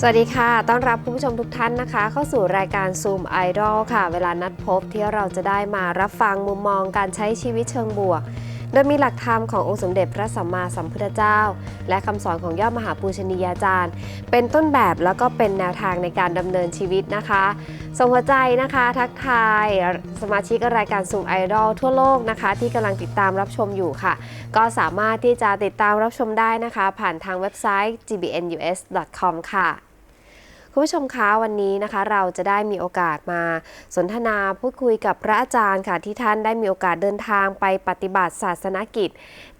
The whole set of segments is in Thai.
สวัสดีค่ะ ต้อนรับคุณผู้ชมทุกท่านนะคะ เข้าสู่รายการ Zoom Idol ค่ะ เวลานัดพบที่เราจะได้มารับฟังมุมมองการใช้ชีวิตเชิงบวก โดยมีหลักธรรมขององค์สมเด็จพระสัมมาสัมพุทธเจ้า และคำสอนของยอดมหาปูชนียาจารย์ เป็นต้นแบบแล้วก็เป็นแนวทางในการดำเนินชีวิตนะคะส่งหัวใจนะคะ ทักทายสมาชิกรายการ Zoom Idol ทั่วโลกนะคะ ที่กำลังติดตามรับชมอยู่ค่ะ ก็สามารถที่จะติดตามรับชมได้นะคะ ผ่านทางเว็บไซต์ gbnus.com ค่ะ คุณผู้ชมคะวันนี้นะคะ เราจะได้มีโอกาสมาสนทนาพูดคุยกับพระอาจารย์ค่ะที่ท่านได้มีโอกาสเดินทางไปปฏิบัติศาสนกิจ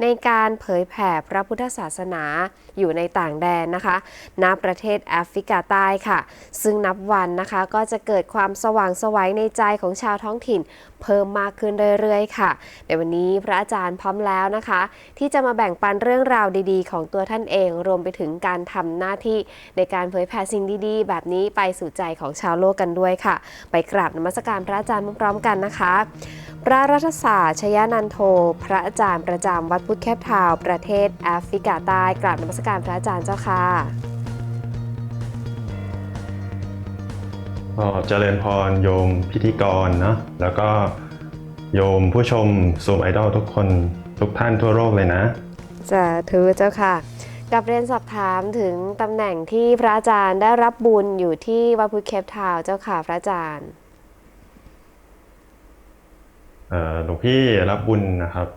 ในการเผยแผ่พระพุทธศาสนาอยู่ในต่างแดนนะคะณประเทศแอฟริกาใต้ค่ะ ซึ่งนับวันนะคะก็จะเกิดความสว่างสวัยในใจของชาวท้องถิ่น เพิ่มมากขึ้นเรื่อยๆ ค่ะ ในวันนี้พระอาจารย์พร้อมแล้วนะคะ ที่จะมาแบ่งปันเรื่องราวดีๆ ของตัวท่านเองรวมไปถึงการทำหน้าที่ในการเผยแผ่สิ่งดีๆ แบบนี้ไปสู่ใจของชาวโลกกันด้วยค่ะ ไปกราบนมัสการพระอาจารย์พร้อมๆกันนะคะ พระรัฐศาสตร์ชยานันโท พระอาจารย์ประจำวัดพุทธแคบทาวน์ประเทศแอฟริกาใต้กราบนมัสการพระอาจารย์เจ้าค่ะก็เจริญพรโยมพิธีกรเนาะแล้วก็โยมผู้ชมซูมไอดอลทุกคนทุกท่านทั่วโลกเลยนะจะถือเจ้าค่ะ กับเรียนสอบถามถึงตำแหน่งที่พระอาจารย์ได้รับบุญอยู่ที่วัดพุทธเคปทาวน์เจ้าค่ะพระอาจารย์เอ่อหลวงพี่รับบุญนะครับ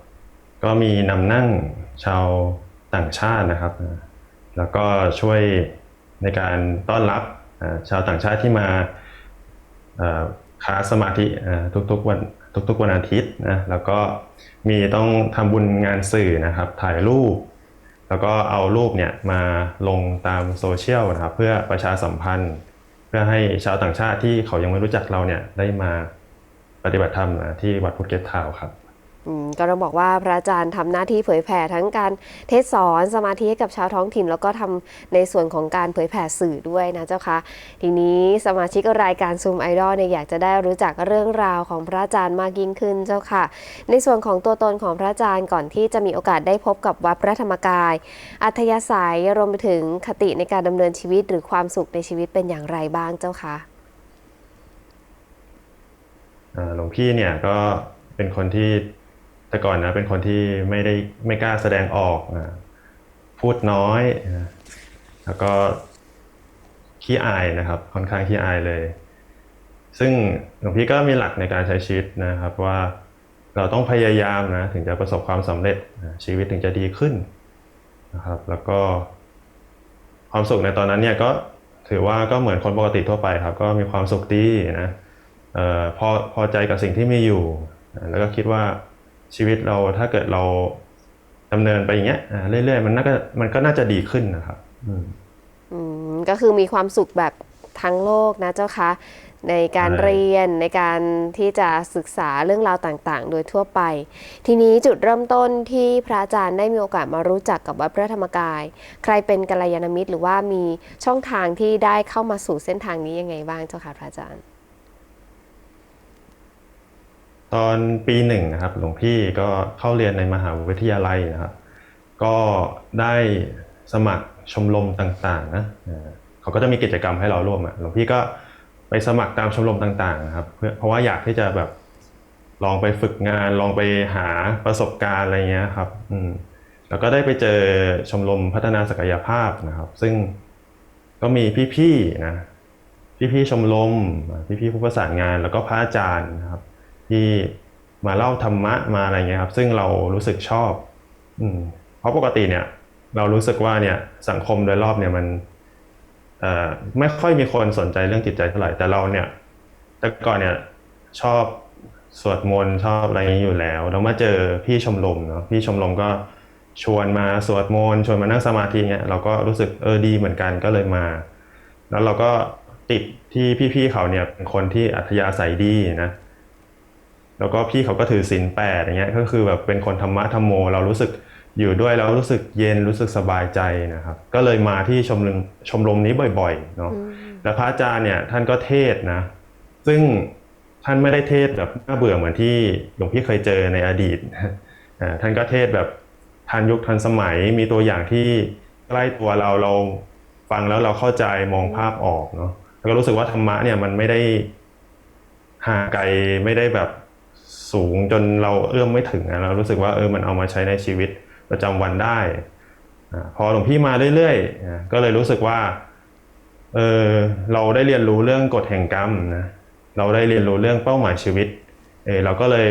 ก็มีนำนั่งชาวต่างชาตินะครับ แล้วก็ช่วยในการต้อนรับชาวต่างชาติที่มาค้าสมาธิทุกๆวันทุกๆวันอาทิตย์นะแล้วก็มีต้องทำบุญงานสื่อนะครับ ถ่ายรูป แล้วก็เอารูปเนี่ยมาลงตามโซเชียลนะครับเพื่อประชาสัมพันธ์ เพื่อให้ชาวต่างชาติที่เขายังไม่รู้จักเราเนี่ยได้มาปฏิบัติธรรมที่วัดพุทธเกตทาวครับ ก็ต้องบอกว่าพระอาจารย์ทำหน้าที่เผยแผ่ทั้งการเทศสอนสมาธิให้กับชาวท้องถิ่น แล้วก็ทำในส่วนของการเผยแผ่สื่อด้วยนะเจ้าคะทีนี้สมาชิกรายการซูมไอดอลเนี่ยอยากจะได้รู้จักเรื่องราวของพระอาจารย์มากยิ่งขึ้นเจ้าค่ะ ในส่วนของตัวตนของพระอาจารย์ก่อนที่จะมีโอกาสได้พบกับวัดพระธรรมกาย อัธยาศัยรวมไปถึงคติในการดำเนินชีวิต หรือความสุขในชีวิตเป็นอย่างไรบ้างเจ้าคะอ่าหลวงพี่เนี่ยก็เป็นคนที่ แต่ก่อนนะเป็นคนที่ไม่ได้ไม่กล้าแสดงออกนะพูดน้อยนะแล้วก็ขี้อายนะครับ ค่อนข้างขี้อายเลย ซึ่งหลวงพี่ก็มีหลักในการใช้ชีวิตนะครับว่าเราต้องพยายามนะถึงจะประสบความสำเร็จนะชีวิตถึงจะดีขึ้นนะครับ แล้วก็ ความสุขในตอนนั้นเนี่ยก็ถือว่าก็เหมือนคนปกติทั่วไปครับ ก็มีความสุขดีนะออพอพอใจกับสิ่งที่มีอยู่ แล้วก็คิดว่า ชีวิตเราถ้าเกิดเราดำเนินไปอย่างเงี้ยอ่าเรื่อยๆมันน่าก็มันก็น่าจะดีขึ้นนะครับ อืมอืมก็คือมีความสุขแบบทั้งโลกนะเจ้าคะในการใช่เรียนในการที่จะศึกษาเรื่องราวต่างๆ โดยทั่วไป ทีนี้จุดเริ่มต้นที่พระอาจารย์ได้มีโอกาสมารู้จักกับวัดพระธรรมกาย ใครเป็นกัลยาณมิตรหรือว่ามีช่องทางที่ได้เข้ามาสู่เส้นทางนี้ยังไงบ้างเจ้าค่ะพระอาจารย์ ตอนปีหนึ่งนะครับหลวงพี่ก็เข้าเรียนในมหาวิทยาลัยนะครับ ก็ได้สมัครชมรมต่างๆนะเขาก็จะมีกิจกรรมให้เราร่วมอะหลวงพี่ก็ไปสมัครตามชมรมต่างๆนะครับเพื่อเพราะว่าอยากที่จะแบบลองไปฝึกงานลองไปหาประสบการณ์อะไรเงี้ยครับอืมแล้วก็ได้ไปเจอชมรมพัฒนาศักยภาพนะครับ ซึ่งก็มีพี่ๆนะพี่ๆชมรมพี่ๆผู้ประสานงานแล้วก็พระอาจารย์นะครับ ที่มาเล่าธรรมะมาอะไรเงี้ยครับซึ่งเรารู้สึกชอบอืมเพราะปกติเนี่ย เรารู้สึกว่าเนี่ยสังคมโดยรอบเนี่ยมันเอ่อไม่ค่อยมีคนสนใจเรื่องจิตใจเท่าไหร่แต่เราเนี่ยแต่ก่อนเนี่ยชอบสวดมนต์ชอบอะไรอย่างนี้อยู่แล้วแล้วมาเจอพี่ชมรมเนาะพี่ชมรมก็ชวนมาสวดมนต์ชวนมานั่งสมาธิเนี่ยเราก็รู้สึกเออดีเหมือนกันก็เลยมา แล้วเราก็ติดที่พี่ๆเขาเนี่ยเป็นคนที่อัธยาศัยดีนะ แล้วก็พี่เขาก็ถือศีลแปดอย่างเงี้ยก็คือแบบเป็นคนธรรมะธรรมโม เรารู้สึกอยู่ด้วยแล้วรู้สึกเย็นรู้สึกสบายใจนะครับ ก็เลยมาที่ชมรมชมรมนี้บ่อยๆเนาะแล้วพระอาจารย์เนี่ยท่านก็เทศน์นะซึ่งท่านไม่ได้เทศน์แบบน่าเบื่อเหมือนที่หลวงพี่เคยเจอในอดีตอ่าท่านก็เทศน์แบบทันยุคทันสมัยมีตัวอย่างที่ใกล้ตัวเราเราฟังแล้วเราเข้าใจมองภาพออกเนาะแล้วก็รู้สึกว่าธรรมะเนี่ยมันไม่ได้ห่างไกลไม่ได้แบบ สูงจนเราเอื้อมไม่ถึงนะเรารู้สึกว่าเออมันเอามาใช้ในชีวิตประจำวันได้อาพอหลวงพี่มาเรื่อยๆนะก็เลยรู้สึกว่าเออเราได้เรียนรู้เรื่องกฎแห่งกรรมนะเราได้เรียนรู้เรื่องเป้าหมายชีวิตเออเราก็เลย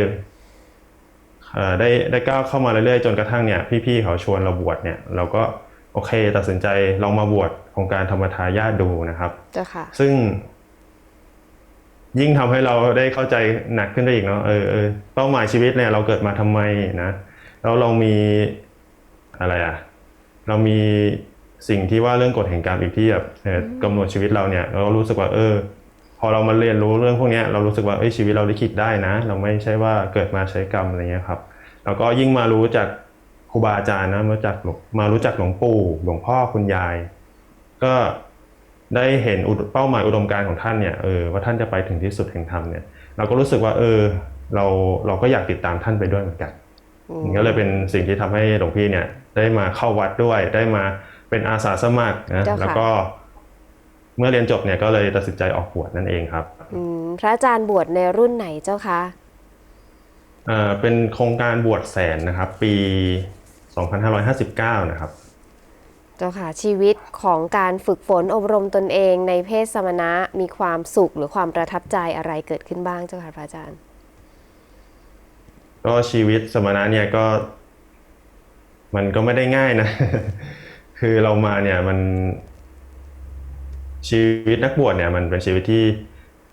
เอ่อได้ได้ก้าวเข้ามาเรื่อยๆ จนกระทั่งเนี่ยพี่ๆเขาชวนเราบวชเนี่ยเราก็โอเคตัดสินใจลองมาบวชโครงการธรรมทายาทดูนะครับเจ้าค่ะซึ่ง ยิ่งทำให้เราได้เข้าใจหนักขึ้นไปอีกเนาะเออเออเป้าหมายชีวิตเนี่ยเราเกิดมาทำไมนะแล้วเรามีอะไรอะเรามีสิ่งที่ว่าเรื่องกฎแห่งกรรมอีกที่แบบเอ่อกำหนดชีวิตเราเนี่ยเรารู้สึกว่าเออ พอเรามาเรียนรู้เรื่องพวกเนี้ยเรารู้สึกว่าเอ้ยชีวิตเราลิขิตได้นะ เราไม่ใช่ว่าเกิดมาใช้กรรมอะไรเงี้ยครับแล้วก็ยิ่งมารู้จากครูบาอาจารย์นะมาจากหลวงมารู้จักหลวงปู่หลวงพ่อคุณยาย ก็ ได้เห็นอุดเป้าหมายอุดมการณ์ของท่านเนี่ยเออว่าท่านจะไปถึงที่สุดแห่งธรรมเนี่ยเราก็รู้สึกว่าเออเราเราก็อยากติดตามท่านไปด้วยเหมือนกันอืมมันก็เลยเป็นสิ่งที่ทำให้หลวงพี่เนี่ย ได้มาเข้าวัดด้วยได้มาเป็นอาสาสมัครนะเจ้าค่ะแล้วก็ เมื่อเรียนจบเนี่ยก็เลยตัดสินใจออกบวชนั่นเองครับอืมพระอาจารย์บวชในรุ่นไหนเจ้าคะเอ่อเป็นโครงการบวชแสนนะครับ ปี 2559 นะครับ เจ้าค่ะชีวิตของการฝึกฝนอบรมตนเองในเพศสมณะมีความสุขหรือความประทับใจอะไรเกิดขึ้นบ้างเจ้าค่ะพระอาจารย์ ก็ชีวิตสมณะเนี่ยก็ มันก็ไม่ได้ง่ายนะ คือเรามาเนี่ยมัน ชีวิตนักบวชเนี่ย มันเป็นชีวิตที่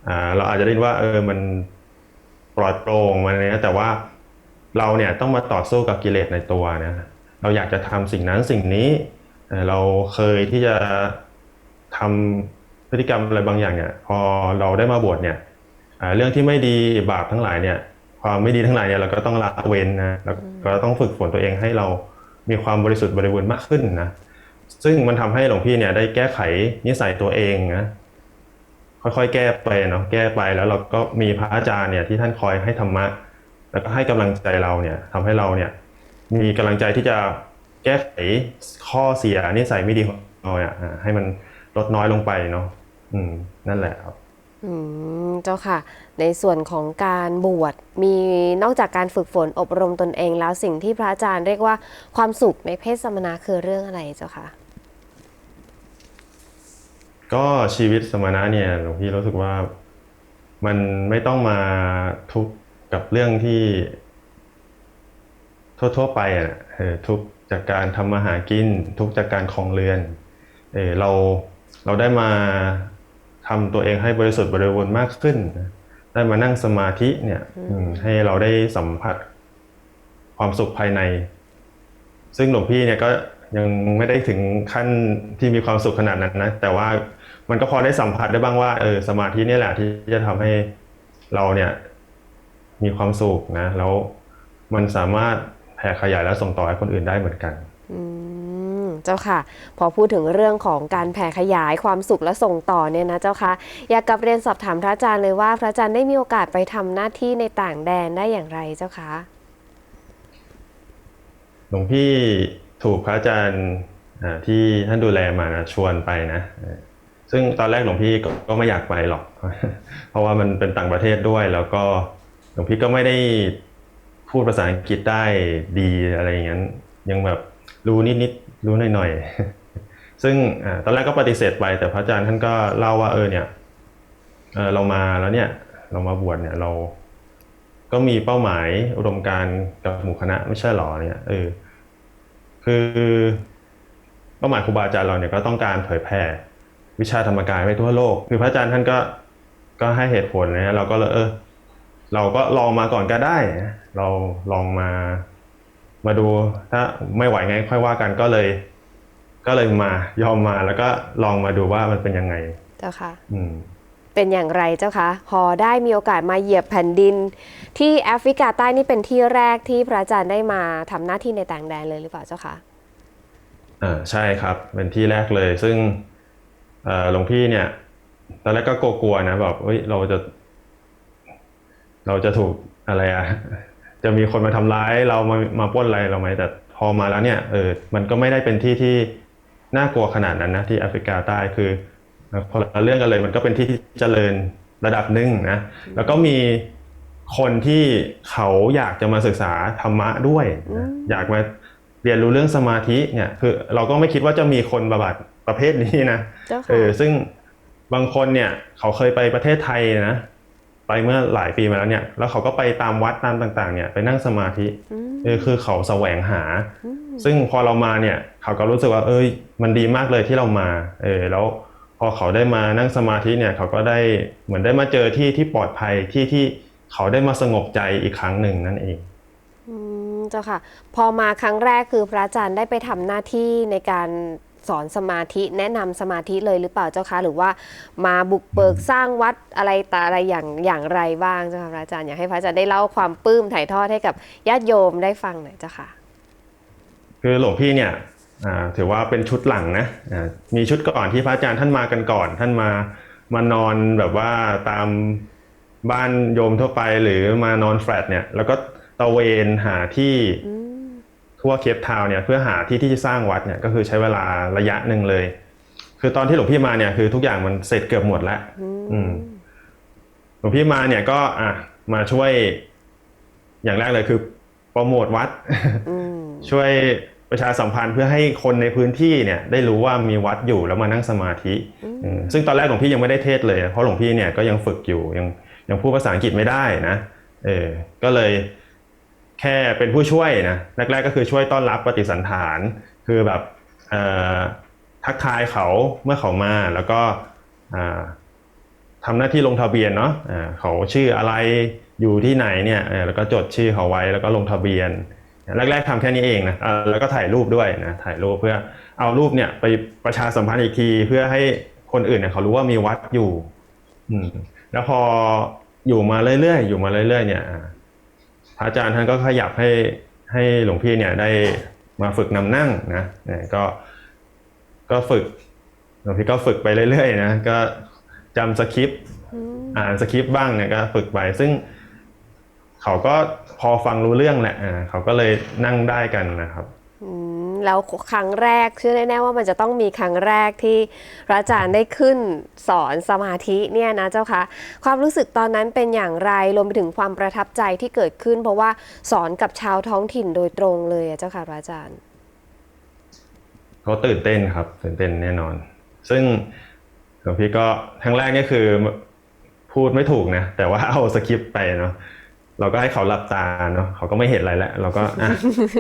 อ่าเราอาจจะได้ยินว่า เออมันปลอดโปร่งมันอะไรเงี้ยแต่ว่าเราเนี่ยต้องมาต่อสู้กับกิเลสในตัวนะเราอยากจะทำสิ่งนั้นสิ่งนี้ เราเคยที่จะทำพฤติกรรมอะไรบางอย่างเนี่ย พอเราได้มาบวชเนี่ยเรื่องที่ไม่ดีบาปทั้งหลายเนี่ย ความไม่ดีทั้งหลายเนี่ยเราก็ต้องละเว้นนะแล้วก็ต้องฝึกฝนตัวเองให้เรามีความบริสุทธิ์บริบูรณ์มากขึ้นนะซึ่งมันทำให้หลวงพี่เนี่ยได้แก้ไขนิสัยตัวเองนะค่อยๆแก้ไปเนาะแก้ไปแล้วเราก็มีพระอาจารย์เนี่ยที่ท่านคอยให้ธรรมะ แล้วก็ให้กำลังใจเราเนี่ยทำให้เราเนี่ย มีกำลังใจที่จะ แก้ไขข้อเสียนิสัยไม่ดีของเราเนี่ยอ่าให้มันลดน้อยลงไปเนาะอืม นั่นแหละครับ อืมเจ้าค่ะ ในส่วนของการบวชมีนอกจากการฝึกฝนอบรมตนเองแล้วสิ่งที่พระอาจารย์เรียกว่าความสุขในเพศสมณะคือเรื่องอะไรเจ้าค่ะ ก็ชีวิตสมณะเนี่ยหลวงพี่รู้สึกว่ามันไม่ต้องมาทุกข์กับเรื่องที่ ทั่วๆไปอะเออทุกข์ จากการทำมาหากิน ทุกข์จากการคลองเรือนเออเราเราได้มาทำตัวเองให้บริสุทธิ์บริบูรณ์มากขึ้น ได้มานั่งสมาธิเนี่ยอืมให้เราได้สัมผัสความสุขภายใน ซึ่งหลวงพี่เนี่ยก็ยังไม่ได้ถึงขั้นที่มีความสุขขนาดนั้นนะ แต่ว่ามันก็พอได้สัมผัสได้บ้างว่าเออสมาธิเนี่ยแหละที่จะทำให้เราเนี่ย มีความสุขนะ แล้วมันสามารถ แผ่ขยายและส่งต่อให้คนอื่นได้เหมือนกันอืมเจ้าค่ะ พอพูดถึงเรื่องของการแผ่ขยายความสุขและส่งต่อเนี่ยนะเจ้าค่ะ อยากกลับเรียนสอบถามพระอาจารย์เลยว่า พระอาจารย์ได้มีโอกาสไปทำหน้าที่ในต่างแดนได้อย่างไรเจ้าคะหลวงพี่ถูกพระอาจารย์อ่าที่ท่านดูแลมานะชวนไปนะเออซึ่งตอนแรกหลวงพี่ก็ก็ไม่อยากไปหรอก เพราะว่ามันเป็นต่างประเทศด้วย แล้วก็หลวงพี่ก็ไม่ได้ พูดภาษาอังกฤษได้ดีอะไรอย่างนั้นยังแบบรู้นิดๆรู้หน่อยๆ ซึ่งอตอนแรกก็ปฏิเสธไป แต่พระอาจารย์ท่านก็เล่าว่าเออเนี่ยเเรามาแล้วเนี่ยเรามาบวชเนี่ยเราก็มีเป้าหมายอุดมการณ์กับหมู่คณะไม่ใช่หรอเนี่ยเออคือเป้าหมายครูบาอาจารย์เราเนี่ยก็ต้องการเผยแผ่วิชาธรรมกายไปทั่วโลก คือพระอาจารย์ท่านก็ก็ให้เหตุผลนะเราก็เลยเออ เราก็ลองมาก่อนก็ได้นะเราลองมา มาดูถ้าไม่ไหวไงค่อยว่ากันก็เลย ก็เลยมายอมมาแล้วก็ลองมาดูว่ามันเป็นยังไง เจ้าค่ะ อืมเป็นอย่างไรเจ้าคะ พอได้มีโอกาสมาเหยียบแผ่นดิน ที่แอฟริกาใต้นี่เป็นที่แรกที่พระอาจารย์ได้มาทำหน้าที่ในต่างแดนเลยหรือเปล่าเจ้าคะอ่าใช่ครับ เป็นที่แรกเลย ซึ่งเอ่อหลวงพี่เนี่ย ตอนแรกก็กลัวๆนะแบบเฮ้ยเราจะ เราจะถูกอะไรอะจะมีคนมาทำร้ายเรามามาปล้นอะไรเราไหมแต่พอมาแล้วเนี่ยเออมันก็ไม่ได้เป็นที่ที่น่ากลัวขนาดนั้นนะที่แอฟริกาใต้คือพอละเรื่องกันเลยมันก็เป็นที่ที่เจริญระดับหนึ่งนะแล้วก็มีคนที่เขาอยากจะมาศึกษาธรรมะด้วยนะอยากมาเรียนรู้เรื่องสมาธิเนี่ยคือเราก็ไม่คิดว่าจะมีคนประบัติประเภทนี้นะเจ้าเอค่ะอซึ่งบางคนเนี่ยเขาเคยไปประเทศไทยนะ ไปเมื่อหลายปีมาแล้วเนี่ย แล้วเขาก็ไปตามวัดตามต่าง ๆ เนี่ยไปนั่งสมาธิเออคือเขาแสวงหา ซึ่งพอเรามาเนี่ย เขาก็รู้สึกว่า เอ้ย มันดีมากเลยที่เรามา เออแล้วพอเขาได้มานั่งสมาธิเนี่ย เขาก็ได้เหมือนได้มาเจอที่ที่ปลอดภัยที่ที่เขาได้มาสงบใจอีกครั้งหนึ่งนั่นเองอืมเจ้าค่ะ พอมาครั้งแรกคือพระอาจารย์ได้ไปทำหน้าที่ในการ สอนสมาธิแนะนำสมาธิเลยหรือเปล่าเจ้าคะ หรือว่ามาบุกเบิกสร้างวัดอะไรตาอะไรอย่างอย่างไรบ้างเจ้าค่ะพระอาจารย์อยากให้พระอาจารย์ได้เล่าความปลื้มถ่ายทอดให้กับญาติโยมได้ฟังหน่อยเจ้าค่ะ คือหลวงพี่เนี่ยอ่าถือว่าเป็นชุดหลังนะอ่ามีชุดก่อนที่พระอาจารย์ท่านมากันก่อน ท่านมามานอนแบบว่าตามบ้านโยมทั่วไปหรือมานอนแฟลตเนี่ยแล้วก็ตระเวนหาที่ ทั่วเคปทาวน์เนี่ยเพื่อหาที่ที่จะสร้างวัดเนี่ยก็คือใช้เวลาระยะหนึ่งเลย คือตอนที่หลวงพี่มาเนี่ยคือทุกอย่างมันเสร็จเกือบหมดแล้วอืมหลวงพี่มาเนี่ยก็อะมาช่วยอย่างแรกเลยคือโปรโมทวัดอืมช่วยประชาสัมพันธ์เพื่อให้คนในพื้นที่เนี่ยได้รู้ว่ามีวัดอยู่แล้วมานั่งสมาธิอืมซึ่งตอนแรกหลวงพี่ยังไม่ได้เทศน์เลย เพราะหลวงพี่เนี่ยก็ยังฝึกอยู่ยังยังพูดภาษาอังกฤษไม่ได้นะเออก็เลย แค่เป็นผู้ช่วยนะแรกๆก็คือช่วยต้อนรับปฏิสันฐาน คือแบบทักทายเขาเมื่อเขามาแล้วก็ทำหน้าที่ลงทะเบียนเนาะอ่าเขาชื่ออะไรอยู่ที่ไหนเนี่ยแล้วก็จดชื่อเขาไว้แล้วก็ลงทะเบียน แรกๆทำแค่นี้เองนะแล้วก็ถ่ายรูปด้วยนะถ่ายรูปเพื่อเอารูปเนี่ยไปประชาสัมพันธ์อีกที เพื่อให้คนอื่นเนี่ยเขารู้ว่ามีวัดอยู่แล้วพออยู่มาเรื่อยๆอยู่มาเรื่อยๆเนี่ย พระอาจารย์ท่านก็ขยับให้ให้หลวงพี่เนี่ยได้มาฝึกนำนั่งนะเนี่ยก็ก็ฝึกหลวงพี่ก็ฝึกไปเรื่อยๆนะก็จำสคริปต์อ่านสคริปต์บ้างเนี่ยก็ฝึกไปซึ่งเขาก็พอฟังรู้เรื่องแหละอ่าเขาก็เลยนั่งได้กันนะครับ แล้วครั้งแรกเชื่อแน่ๆว่ามันจะต้องมีครั้งแรกที่พระอาจารย์ได้ขึ้นสอนสมาธิเนี่ยนะเจ้าคะความรู้สึกตอนนั้นเป็นอย่างไรรวมไปถึงความประทับใจที่เกิดขึ้น เพราะว่าสอนกับชาวท้องถิ่นโดยตรงเลยอะเจ้าค่ะพระอาจารย์เขาตื่นเต้นครับตื่นเต้นแน่นอน ซึ่งหลวงพี่ก็ครั้งแรกนี่คือพูดไม่ถูกนะแต่ว่าเอาสคริปต์ไปเนาะ เราก็ให้เขาหลับตาเนาะเขาก็ไม่เห็นอะไรแล้วเราก็อะ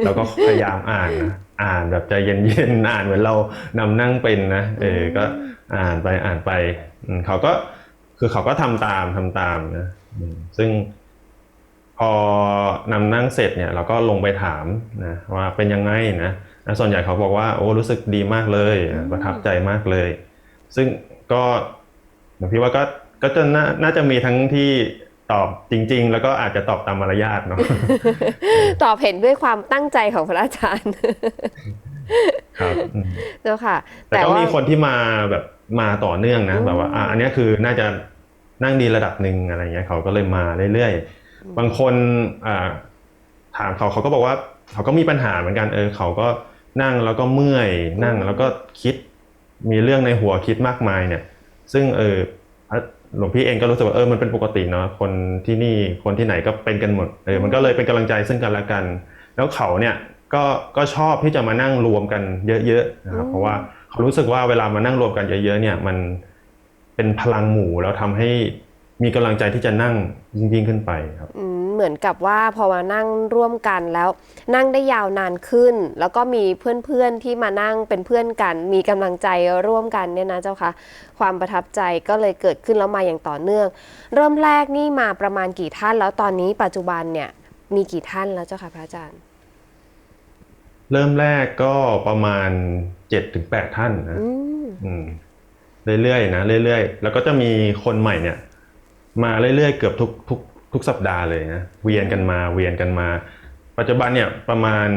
เราก็พยายามอ่านนะอ่านแบบใจเย็นๆอ่านเหมือนเรานำนั่งเป็นนะเออก็อ่านไปอ่านไปอืมเขาก็คือเขาก็ทำตามทำตามนะอืมซึ่งพอนำนั่งเสร็จเนี่ยเราก็ลงไปถามนะว่าเป็นยังไงนะนะส่วนใหญ่เขาบอกว่าโอ้รู้สึกดีมากเลยนะประทับใจมากเลย ซึ่งก็ผมคิดว่าก็ก็จะน่าน่าจะมีทั้งที่ ตอบจริง ๆ แล้วก็อาจจะตอบตามมารยาทเนาะตอบเห็นด้วยความตั้งใจของพระอาจารย์ครับอืมเจ้าค่ะ แต่ก็มีคนที่มาแบบมาต่อเนื่องนะแบบว่าอะอันเนี้ยคือน่าจะนั่งดีระดับหนึ่งอะไรเงี้ยเขาก็เลยมาเรื่อยๆบางคนอ่าถามเขาเขาก็บอกว่า เขาก็มีปัญหาเหมือนกันเออ เขาก็นั่งแล้วก็เมื่อย นั่งแล้วก็คิด มีเรื่องในหัวคิดมากมายเนี่ย ซึ่งเออพระ หลวงพี่เองก็รู้สึกว่าเออมันเป็นปกติเนาะคนที่นี่คนที่ไหนก็เป็นกันหมดเออมันก็เลยเป็นกำลังใจซึ่งกันและกัน แล้วเขาเนี่ยก็ก็ชอบที่จะมานั่งรวมกันเยอะๆนะครับเพราะว่าเขารู้สึกว่าเวลามานั่งรวมกันเยอะๆเนี่ยมันเป็นพลังหมู่แล้วทำให้มีกำลังใจที่จะนั่งยิ่งๆขึ้นไปครับอืม เหมือนกับว่าพอมานั่งร่วมกันแล้ว นั่งได้ยาวนานขึ้น แล้วก็มีเพื่อนๆที่มานั่งเป็นเพื่อนกัน มีกำลังใจร่วมกันเนี่ยนะเจ้าค่ะความประทับใจก็เลยเกิดขึ้นแล้วมาอย่างต่อเนื่อง เริ่มแรกนี่มาประมาณกี่ท่าน แล้วตอนนี้ปัจจุบันเนี่ยมีกี่ท่านแล้วเจ้าค่ะพระอาจารย์ เริ่มแรกก็ประมาณเจ็ดถึงแปดท่านนะอืมอืมเรื่อยๆนะเรื่อยๆ แล้วก็จะมีคนใหม่เนี่ย มาเรื่อยๆ เกือบทุกทุก ทุกสัปดาห์เลยนะเวียนกันมาเวียนกันมา ปัจจุบันเนี่ยประมาณ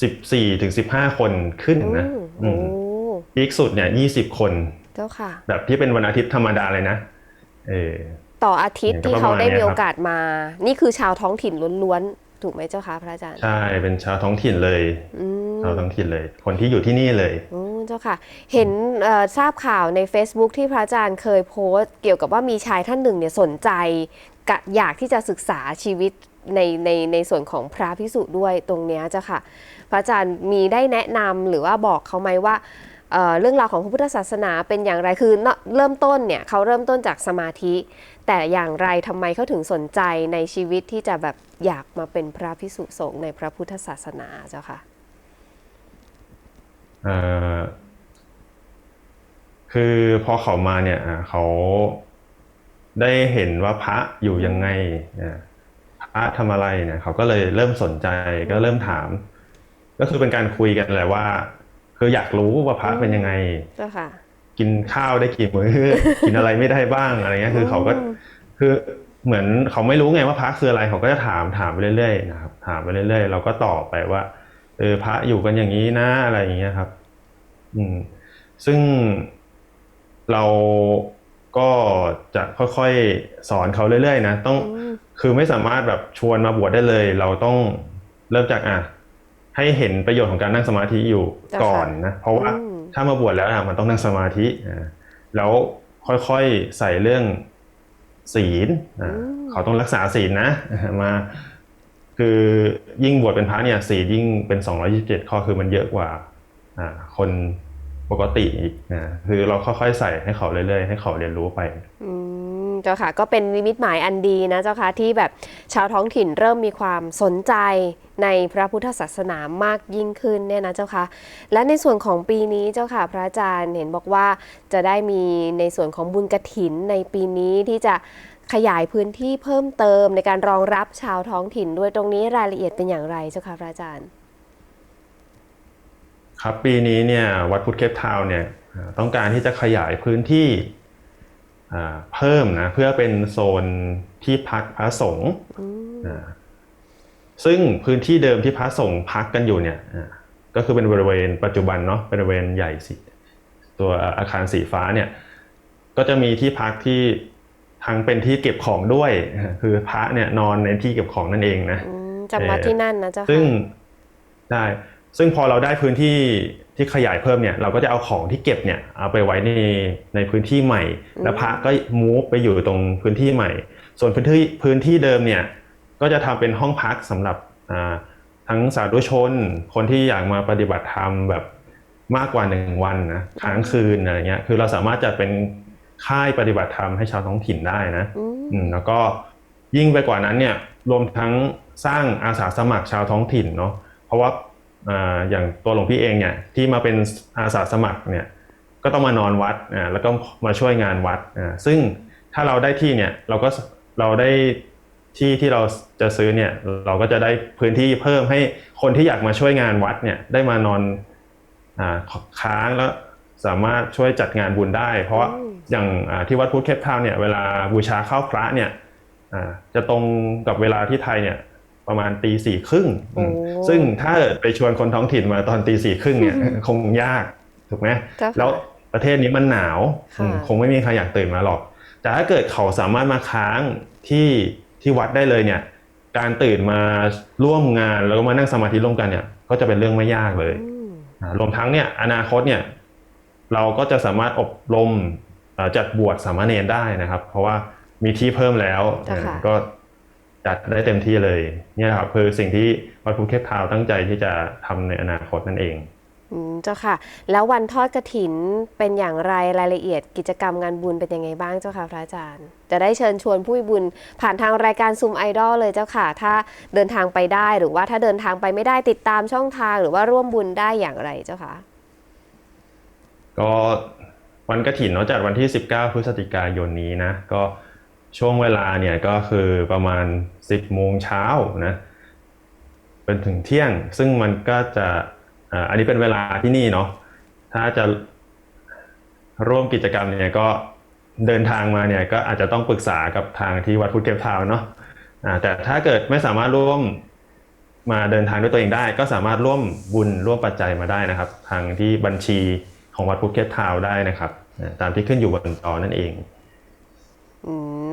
สิบสี่ถึงสิบห้าคนขึ้นนะอือืมมโอ้พีคสุดเนี่ยยี่สิบคน เจ้าค่ะ แบบที่เป็นวันอาทิตย์ธรรมดาเลยนะเออต่ออาทิตย์เนี่ยก็ที่เขาได้ประมาณเนี้มียโอกาสมา นี่คือชาวท้องถิ่นล้วนถูกไหมเจ้าคะพระอาจารย์ ใช่ เป็นชาวท้องถิ่นเลยอืมชาวท้องถิ่นเลย คนที่อยู่ที่นี่เลยโอ้เจ้าค่ะ เห็นเอ่อทราบข่าวใน Facebook ที่พระอาจารย์เคยโพสต์ เกี่ยวกับว่ามีชายท่านหนึ่งเนี่ยสนใจ กะอยากที่จะศึกษาชีวิตในในในส่วนของพระพิสุด้วยตรงเนี้ยเจ้าค่ะ พระอาจารย์มีได้แนะนำหรือว่าบอกเขาไหมว่าเเรื่องราวของพระพุทธศาสนาเป็นอย่างไรคือเริ่มต้นเนี่ยเขาเริ่มต้นจากสมาธิ แต่อย่างไรทำไมเขาถึงสนใจในชีวิตที่จะแบบอยากมาเป็นพระพิสุสงฆ์ในพระพุทธศาสนาเจ้าค่ะคือพอเขามาเนี่ยเขา ได้เห็นว่าพระอยู่ยังไงอ่าพระทำอะไรเนี่ยเขาก็เลยเริ่มสนใจก็เริ่มถาม ก็คือเป็นการคุยกันแหละว่า คืออยากรู้ว่าพระเป็นยังไงเจ้าค่ะ กินข้าวได้กี่มื้อกินอะไรไม่ได้บ้างอะไรเงี้ยคือเขาก็อืมคือเหมือนเขาไม่รู้ไงว่าพระคืออะไรเขาก็จะถามถามไปเรื่อยๆนะครับถามไปเรื่อยๆเราก็ตอบไปว่าเออพระอยู่กันอย่างนี้นะอะไรอย่างเงี้ยครับ อืม ซึ่งเรา ก็จะค่อยๆสอนเขาเรื่อยๆนะต้องอืมคือไม่สามารถแบบชวนมาบวชได้เลย เราต้องเริ่มจากอะให้เห็นประโยชน์ของการนั่งสมาธิอยู่จ้ะก่อนนะเพราะว่าอืมถ้ามาบวชแล้วอะมันต้องนั่งสมาธิอะแล้วค่อยๆใส่เรื่องศีลอะเขาต้องรักษาศีลนะมาคือยิ่งบวชเป็นพระเนี่ยศีลยิ่งเป็น 227 ข้อคือมันเยอะกว่าอ่าคน ปกติอีกนะคือเราค่อยๆใส่ให้เขาเรื่อยๆ ให้เขาเรียนรู้ไปอืมเจ้าค่ะก็เป็นนิมิตหมายอันดีนะเจ้าค่ะที่แบบชาวท้องถิ่นเริ่มมีความสนใจในพระพุทธศาสนามากยิ่งขึ้นเนี่ยนะเจ้าค่ะและในส่วนของปีนี้เจ้าค่ะ พระอาจารย์เห็นบอกว่าจะได้มีในส่วนของบุญกระถินในปีนี้ที่จะขยายพื้นที่เพิ่มเติมในการรองรับชาวท้องถิ่นด้วยตรงนี้รายละเอียดเป็นอย่างไรเจ้าค่ะพระอาจารย์ ครับปีนี้เนี่ยวัดพุทธเคปทาวน์เนี่ยอ่าต้องการที่จะขยายพื้นที่อ่าเพิ่มนะเพื่อเป็นโซนที่พักพระสงฆ์อ่าซึ่งพื้นที่เดิมที่พระสงฆ์พักกันอยู่เนี่ยอ่าก็คือเป็นบริเวณปัจจุบันเนาะเป็นบริเวณใหญ่สีตัวอาคารสีฟ้าเนี่ยก็จะมีที่พักที่ทั้งเป็นที่เก็บของด้วยอ่าคือพระเนี่ยนอนในที่เก็บของนั่นเองนะอืมจำวัดที่นั่นนะเจ้าค่ะซึ่งได้ ซึ่งพอเราได้พื้นที่ที่ขยายเพิ่มเนี่ยเราก็จะเอาของที่เก็บเนี่ยเอาไปไว้ในในพื้นที่ใหม่ แล้วพระก็มูฟไปอยู่ตรงพื้นที่ใหม่ ส่วนพื้นที่พื้นที่เดิมเนี่ยก็จะทำเป็นห้องพักสำหรับอ่าทั้งสาธุชน คนที่อยากมาปฏิบัติธรรมแบบมากกว่าหนึ่งวันนะค้างคืนอะไรเงี้ยคือเราสามารถจัดเป็นค่ายปฏิบัติธรรมให้ชาวท้องถิ่นได้นะอืมอืมแล้วก็ยิ่งไปกว่านั้นเนี่ยรวมทั้งสร้างอาสาสมัครชาวท้องถิ่นเนาะเพราะว่า อย่างตัวหลวงพี่เองเนี่ยที่มาเป็นอาสาสมัครเนี่ยก็ต้องมานอนวัดอ่าแล้วก็มาช่วยงานวัดอ่าซึ่งถ้าเราได้ที่เนี่ยเราก็เราได้ที่ที่เราจะซื้อเนี่ยเราก็จะได้พื้นที่เพิ่มให้คนที่อยากมาช่วยงานวัดเนี่ยได้มานอนอ่าค้างแล้วสามารถช่วยจัดงานบุญได้ เพราะอย่างที่วัดพุทธเคปทาวเนี่ยเวลาบูชาข้าวพระเนี่ยจะตรงกับเวลาที่ไทยเนี่ย ประมาณตีสี่ครึ่งอืมโอ้ซึ่งถ้าไปชวนคนท้องถิ่นมาตอนตีสี่ครึ่งเนี่ยคงยากถูกไหมเจ้าค่ะแล้วประเทศนี้มันหนาวค่ะอืมคงไม่มีใครอยากตื่นมาหรอก แต่ถ้าเกิดเขาสามารถมาค้างที่ที่วัดได้เลยเนี่ย การตื่นมาร่วมงานแล้วก็มานั่งสมาธิร่วมกันเนี่ยก็จะเป็นเรื่องไม่ยากเลยอืมอ่ารวมทั้งเนี่ยอนาคตเนี่ย เราก็จะสามารถอบรมเอ่อจัดบวชสามเณรได้นะครับ เพราะว่ามีที่เพิ่มแล้วเจ้าค่ะเออก็ จัดได้เต็มที่เลยเนี่ยครับคือสิ่งที่วัดภูเคปทาวน์ตั้งใจที่จะทำในอนาคตนั่นเองอืมเจ้าค่ะ แล้ววันทอดกระถินเป็นอย่างไรรายละเอียดกิจกรรมงานบุญเป็นยังไงบ้างเจ้าค่ะพระอาจารย์ จะได้เชิญชวนผู้มีบุญ ผ่านทางรายการซูมไอดอลเลยเจ้าค่ะ ถ้าเดินทางไปได้หรือว่าถ้าเดินทางไปไม่ได้ติดตามช่องทางหรือว่าร่วมบุญได้อย่างไรเจ้าค่ะ ก็วันกระถินเนาะจัดวันที่ 19 พฤศจิกายนนี้นะ ก็ ช่วงเวลาเนี่ยก็คือประมาณ 10โมงเช้านะเป็นถึงเที่ยง ซึ่งมันก็จะอันนี้เป็นเวลาที่นี่เนาะถ้าจะร่วมกิจกรรมเนี่ยก็เดินทางมาเนี่ยก็อาจจะต้องปรึกษากับทางที่วัดพุทธเก็บทาวเนาะแต่ถ้าเกิดไม่สามารถร่วมมาเดินทางด้วยตัวเองได้ ก็สามารถร่วมบุญร่วมปัจจัยมาได้นะครับ ทางที่บัญชีของวัดพุทธเก็บทาวได้นะครับ ตามที่ขึ้นอยู่บนจอนั่นเอง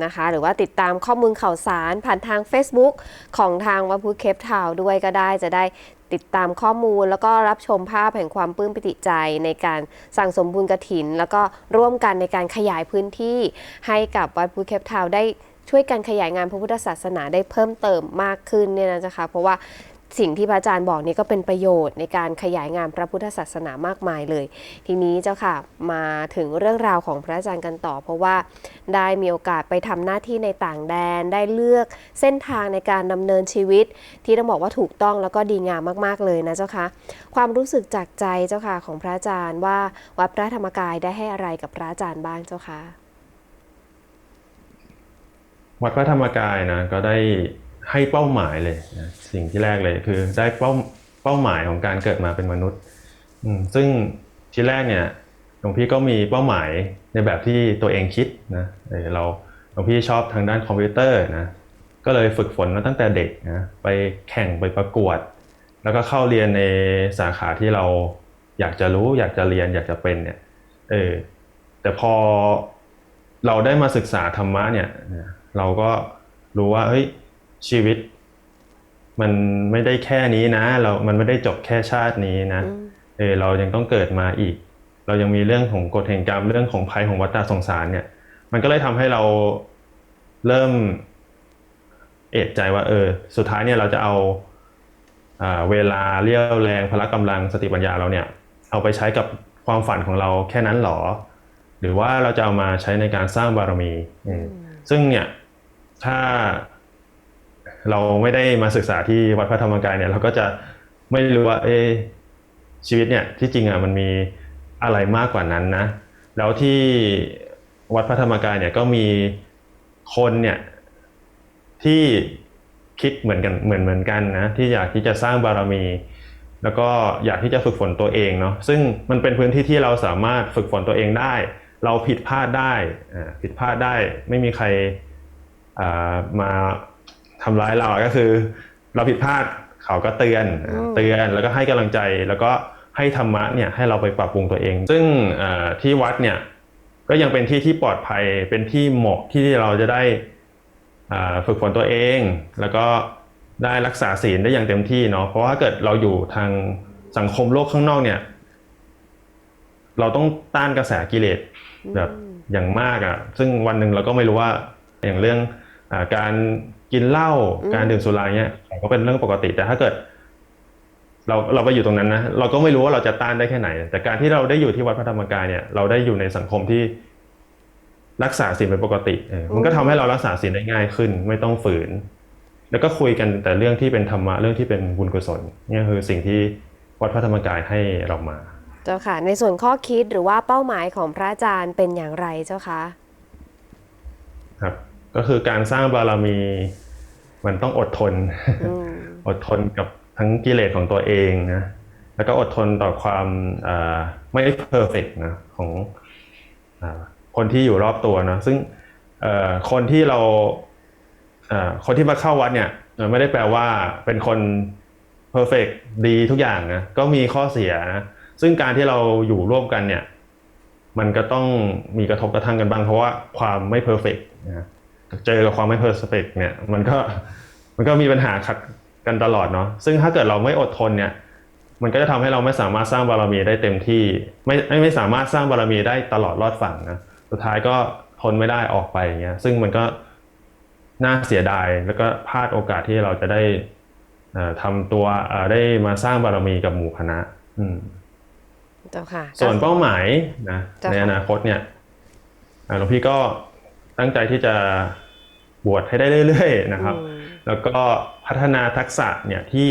นะคะ หรือว่าติดตามข้อมูลข่าวสารผ่านทาง Facebook ของทางวัดพุทธเคปทาวด้วยก็ได้จะได้ติดตามข้อมูลแล้วก็รับชมภาพแห่งความปลื้มปิติใจในการสั่งสมบุญกระถิน แล้วก็ร่วมกันในการขยายพื้นที่ให้กับวัดพุทธเคปทาวได้ช่วยกันขยายงานพระพุทธศาสนาได้เพิ่มเติมมากขึ้นเนี่ยนะจ๊ะคะเพราะว่า สิ่งที่พระอาจารย์บอกนี่ก็เป็นประโยชน์ในการขยายงานพระพุทธศาสนามากมายเลย ทีนี้เจ้าค่ะมาถึงเรื่องราวของพระอาจารย์กันต่อ เพราะว่าได้มีโอกาสไปทำหน้าที่ในต่างแดนได้เลือกเส้นทางในการดำเนินชีวิต ที่ต้องบอกว่าถูกต้องแล้วก็ดีงามมากๆเลยนะเจ้าค่ะความรู้สึกจากใจเจ้าค่ะของพระอาจารย์ว่าวัดพระธรรมกายได้ให้อะไรกับพระอาจารย์บ้างเจ้าค่ะวัดพระธรรมกายนะก็ได้ ให้เป้าหมายเลยนะสิ่งที่แรกเลยคือได้เป้าเป้าหมายของการเกิดมาเป็นมนุษย์ซึ่งที่แรกเนี่ยหลวงพี่ก็มีเป้าหมายในแบบที่ตัวเองคิดนะเราหลวงพี่ชอบทางด้านคอมพิวเตอร์นะก็เลยฝึกฝนมาตั้งแต่เด็กนะไปแข่งไปประกวด แล้วก็เข้าเรียนในสาขาที่เราอยากจะรู้อยากจะเรียนอยากจะเป็นเนี่ยเออแต่พอเราได้มาศึกษาธรรมะเนี่ยเราก็รู้ว่าเฮ้ย ชีวิต มันไม่ได้แค่นี้นะ เรา มันไม่ได้จบแค่ชาตินี้นะอืมเออเรายังต้องเกิดมาอีก เรายังมีเรื่องของกฎแห่งกรรมเรื่องของภัยของวัฏฏะสงสารเนี่ย มันก็เลยทำให้เราเริ่มเอะใจว่า เออ สุดท้ายเนี่ยเราจะเอาอ่าเวลาเรี่ยวแรงพละกำลังสติปัญญาเราเนี่ย เอาไปใช้กับความฝันของเราแค่นั้นหรอ หรือว่าเราจะเอามาใช้ในการสร้างบารมีอืมซึ่งเนี่ยถ้า เราไม่ได้มาศึกษาที่วัดพระธรรมกายเนี่ยเราก็จะไม่รู้ว่าเอชีวิตเนี่ยที่จริงอะมันมีอะไรมากกว่านั้นนะ แล้วที่วัดพระธรรมกายเนี่ยก็มีคนเนี่ยที่คิดเหมือนกันเหมือนเหมือนกันนะที่อยากที่จะสร้างบารมี แล้วก็อยากที่จะฝึกฝนตัวเองเนาะซึ่งมันเป็นพื้นที่ที่เราสามารถฝึกฝนตัวเองได้ เราผิดพลาดได้อ่าผิดพลาดได้ไม่มีใครอ่ามา ทำร้ายเราก็คือ เราผิดพลาดเขาก็เตือนอ่าอืมเตือนแล้วก็ให้กำลังใจแล้วก็ให้ธรรมะเนี่ยให้เราไปปรับปรุงตัวเอง ซึ่งเอ่อที่วัดเนี่ยก็ยังเป็นที่ที่ปลอดภัยเป็นที่เหมาะที่เราจะได้อ่าฝึกฝนตัวเอง แล้วก็ได้รักษาศีลได้อย่างเต็มที่เนาะเพราะว่าถ้าเกิดเราอยู่ทางสังคมโลกข้างนอกเนี่ย เราต้องต้านกระแสกิเลสแบบอย่างมากอะ ซึ่งวันหนึ่งเราก็ไม่รู้ว่าอย่างเรื่องอาการ กินเหล้าอืมการดื่มสุราเนี่ยก็เป็นเรื่องปกติแต่ถ้าเกิด เราเราไปอยู่ตรงนั้นนะเราก็ไม่รู้ว่าเราจะต้านได้แค่ไหน แต่การที่เราได้อยู่ที่วัดพระธรรมกายเนี่ย เราได้อยู่ในสังคมที่รักษาศีลเป็นปกติเออมันก็ทำให้เรารักษาศีลได้ง่ายขึ้น ไม่ต้องฝืน แล้วก็คุยกันแต่เรื่องที่เป็นธรรมะเรื่องที่เป็นบุญกุศลเนี่ยคือสิ่งที่วัดพระธรรมกายให้เรามา เจ้าค่ะ ในส่วนข้อคิดหรือว่าเป้าหมายของพระอาจารย์เป็นอย่างไรเจ้าคะครับ ก็คือการสร้างบารมี มันต้องอดทนอืมอดทนกับทั้งกิเลสของตัวเองนะแล้วก็อดทนต่อความอ่าไม่เพอร์เฟกนะของอาคนที่อยู่รอบตัวนะซึ่งเอ่อคนที่เราเอ่อคนที่มาเข้าวัดเนี่ยเอ่อไม่ได้แปลว่าเป็นคนเพอร์เฟกดีทุกอย่างนะก็มีข้อเสียนะซึ่งการที่เราอยู่ร่วมกันเนี่ย มันก็ต้องมีกระทบกระทั่งกันบ้างเพราะว่าความไม่เพอร์เฟกนะ เจอกับความไม่เพอร์เฟกเนี่ยมันก็มันก็มีปัญหาขัดกันตลอดเนาะซึ่งถ้าเกิดเราไม่อดทนเนี่ย มันก็จะทำให้เราไม่สามารถสร้างบารมีได้เต็มที่ไม่ไม่ไม่สามารถสร้างบารมีได้ตลอดรอดฝั่งนะสุดท้ายก็ทนไม่ได้ออกไปอย่างเงี้ยซึ่งมันก็น่าเสียดายแล้วก็พลาดโอกาสที่เราจะได้เอ่อทำตัวเอ่อได้มาสร้างบารมีกับหมู่คณะ อืมเจ้าค่ะ ส่วนเป้าหมายนะเจ้าค่ะในอนาคตเนี่ยอ่าหลวงพี่ก็ ตั้งใจที่จะบวชให้ได้เรื่อยๆนะครับอืมแล้วก็พัฒนาทักษะเนี่ยที่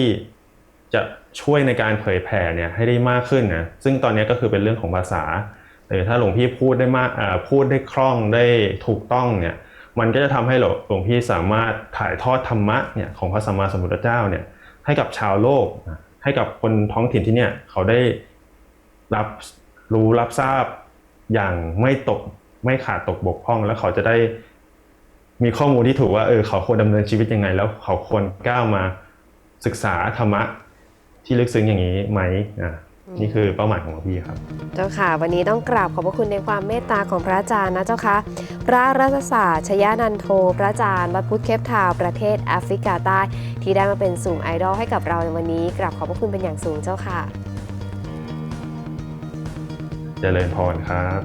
จะช่วยในการเผยแผ่เนี่ยให้ได้มากขึ้นนะซึ่งตอนนี้ก็คือเป็นเรื่องของภาษาเออถ้าหลวงพี่พูดได้มากอ่าพูดได้คล่องได้ถูกต้องเนี่ยมันก็จะทำให้หลวหลวงพี่สามารถถ่ายทอดธรรมะเนี่ยของพระสัมมาสัมพุทธเจ้าเนี่ยให้กับชาวโลกนะให้กับคนท้องถิ่นที่เนี่ยเขาได้รับรู้รับทราบอย่างไม่ตก ไม่ขาดตกบกพร่องแล้วเขาจะได้ มีข้อมูลที่ถูกว่าเออเขาควรดำเนินชีวิตยังไง แล้วเขาควรก้าวมาศึกษาธรรมะที่ลึกซึ้งอย่างนี้ไหมอะนี่คือเป้าหมายของหลวงพี่ครับ เจ้าค่ะ วันนี้ต้องกราบขอบพระคุณในความเมตตาของพระอาจารย์นะเจ้าค่ะ พระรัตศาสตร์ชยานันโท พระอาจารย์วัดพุทธเคปทาวน์ประเทศแอฟริกาใต้ ที่ได้มาเป็นสูงไอดอลให้กับเราในวันนี้ กราบขอบพระคุณเป็นอย่างสูงเจ้าค่ะ เจริญพรครับ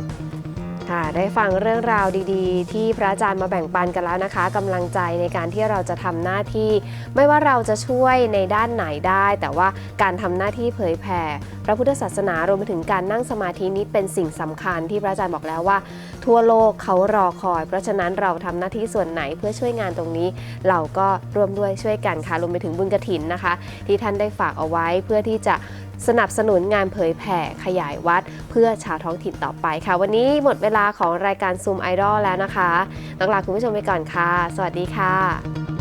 ค่ะได้ฟังเรื่องราวดีๆ ที่พระอาจารย์มาแบ่งปันกันแล้วนะคะกำลังใจในการที่เราจะทำหน้าที่ ไม่ว่าเราจะช่วยในด้านไหนได้ แต่ว่าการทำหน้าที่เผยแผ่ พระพุทธศาสนารวมไปถึงการนั่งสมาธินี้เป็นสิ่งสำคัญที่พระอาจารย์บอกแล้วว่า ทั่วโลกเขารอคอย เพราะฉะนั้นเราทำหน้าที่ส่วนไหนเพื่อช่วยงานตรงนี้ เราก็ร่วมด้วยช่วยกันค่ะรวมไปถึงบุญกระถินนะคะ ที่ท่านได้ฝากเอาไว้เพื่อที่จะ สนับสนุนงานเผยแผ่ขยายวัด เพื่อชาวท้องถิ่นต่อไปค่ะ วันนี้หมดเวลาของรายการซูมไอดอลแล้วนะคะต้องลาคุณผู้ชมไปก่อนค่ะ สวัสดีค่ะ